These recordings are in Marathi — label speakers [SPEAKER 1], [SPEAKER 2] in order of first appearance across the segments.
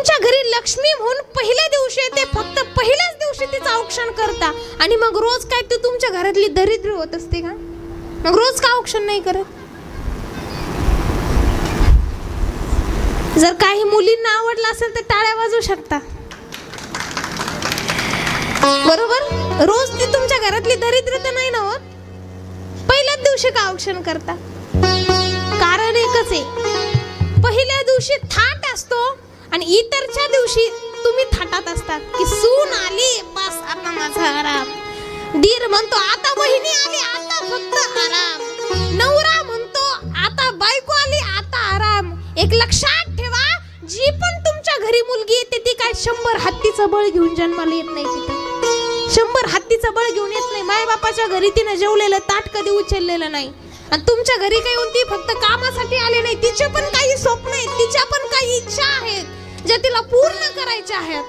[SPEAKER 1] तुमच्या घरी लक्ष्मी म्हणून पहिल्या दिवशी येते फक्त पहिल्याच दिवशी तिचं औक्षण करता. आणि मग रोज काय तू तुमच्या घरातली दरिद्र होत असते का? मग रोज का औक्षण नाही करत? जर काही मुलींना आवडलं असेल तर टाळ्या वाजवू शकता. बरोबर? रोज ती तुमच्या घरातली दरिद्र तर नाही ना होत? पहिल्याच दिवशी का औक्षण करता? कारण एकच आहे. पहिल्या दिवशी थाट आणि इतरच्या दिवशी तुम्ही थाटात असतात की सून आली बस आता माझा आराम. दीर म्हणतो आता बहिणी आली आता फक्त आराम. नवरा म्हणतो आता बायको आली आता आराम. एक लक्षात ठेवा जी पण तुमच्या घरी मुलगी येते ती काय शंभर हत्तीचं बळ घेऊन जन्माला येत नाही तिथं. शंभर हत्तीचं बळ घेऊन येत नाही. मायबापाच्या घरी तिने जेवलेलं ताट कधी उचललेलं नाही. आणि तुमच्या घरी काही येऊन ती फक्त कामासाठी आली नाही तिचे पण काही स्वप्न ज्या तिला पूर्ण करायच्या आहेत.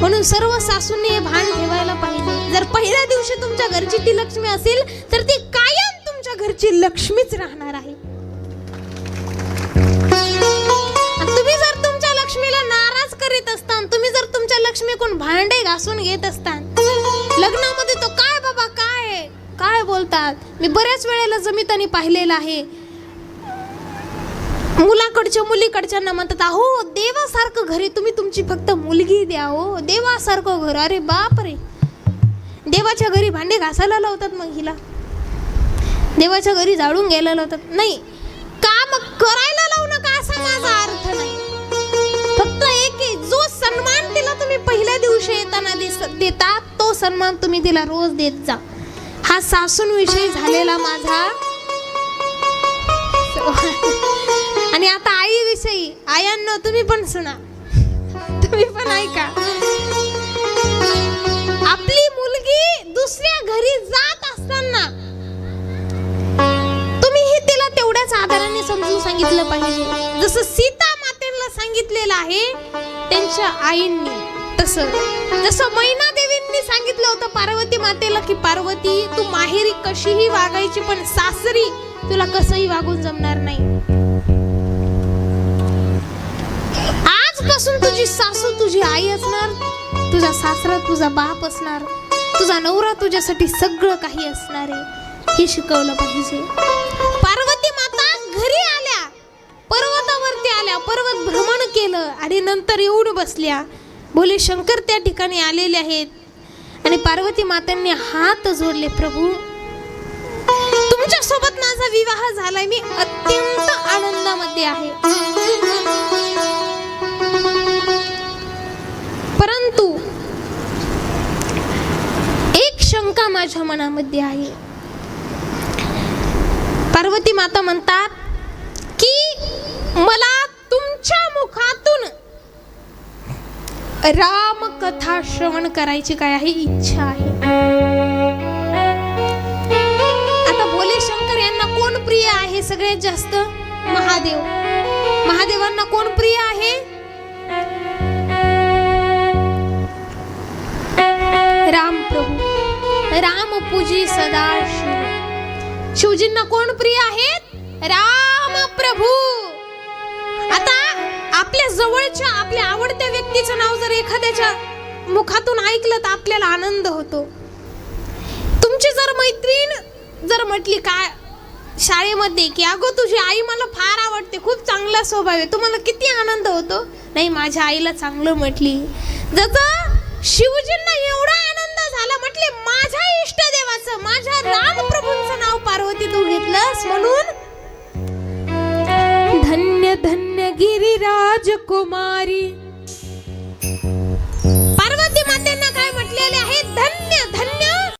[SPEAKER 1] म्हणून सर्व सासूंनी हे भान ठेवायला पाहिजे. जर पहिल्या दिवशी तुमच्या घरची ती लक्ष्मी असेल तर ती कायम तुमच्या घरची लक्ष्मीच राहणार आहे. तुम्ही जर तुमच्या लक्ष्मीला नाराज करीत असतान तुम्ही जर तुमच्या लक्ष्मीकडून भांडे घासून घेत असतान लग्नामध्ये तो काय बाबा काय काय बोलतात? मी बऱ्याच वेळेला जमितानी पाहिलेलं आहे. मुलाकडच्या मुलीकडच्यांना म्हणतात अहो देवासारखं घरी तुम्ही तुमची फक्त मुलगी द्या हो देवासारखं घर. अरे बाप रे देवाच्या घरी भांडे घासायला लावतात मग हिला. देवाच्या घरी झाडून घ्यायला लावतात. नाही काम करायला लावू नका असा माझा अर्थ नाही? फक्त एक जो सन्मान तिला तुम्ही पहिल्या दिवशी येताना दिस- देता तो सन्मान तुम्ही तिला रोज देत जा. हा सासूंविषयी झालेला माझा विषयी आयांनो तुम्ही पण सुना. तुम्ही पण ऐका. आपली मुलगी दुसऱ्या घरी जात असताना तुम्हीही तिला तेवढ्याच आदराने समजून सांगितलं पाहिजे. जसं सीता मातेला सांगितलेलं आहे त्यांच्या आईंनी तसं. जसं मैना देवींनी सांगितलं होतं पार्वती मातेला की पार्वती तू माहेरी कशीही वागायची पण सासरी तुला कसंही वागून जमणार नाही. आजपासून तुझी सासू तुझी आई असणार तुझा सासरा तुझा बाप असणार तुझा नवरा तुझ्यासाठी सगळं काही असणार आहे. हे शिकवलं पाहिजे. पार्वती माता घरी आल्या. पर्वतावरती आल्या. पर्वत भ्रमण केलं आणि नंतर येऊन बसल्या. भोले शंकर त्या ठिकाणी आलेले आहेत. आणि पार्वती मातांनी हात जोडले प्रभू तुमच्यासोबत माझा विवाह झालाय. मी अत्यंत आनंदामध्ये आहे. मनामध्ये आहे. पार्वती माता म्हणतात की मला तुमच्या मुखातून राम कथा श्रवण करायची काय आहे? इच्छा आहे. आता भोले शंकर यांना कोण प्रिय आहे? सगळ्यात जास्त महादेव. महादेवांना कोण प्रिय आहे? राम पूजी सदा शिव। शिवजींना कोण प्रिय आहेत? राम प्रभू। आता आपल्या जवळच्या आपल्या आवडत्या व्यक्तीचं नाव जर एखाद्याच्या मुखातून ऐकलं तर आपल्याला आनंद होतो. तुमची जर मैत्रीण जर म्हटली काय शाळेमध्ये की अगं तुझी आई मला फार आवडते खूप चांगला स्वभाव आहे तुम्हाला किती आनंद होतो? नाही माझ्या आईला चांगलं म्हटली. जसं शिवजींना एवढा तू म्हणून? धन्य धन्य गिरिराज कुमारी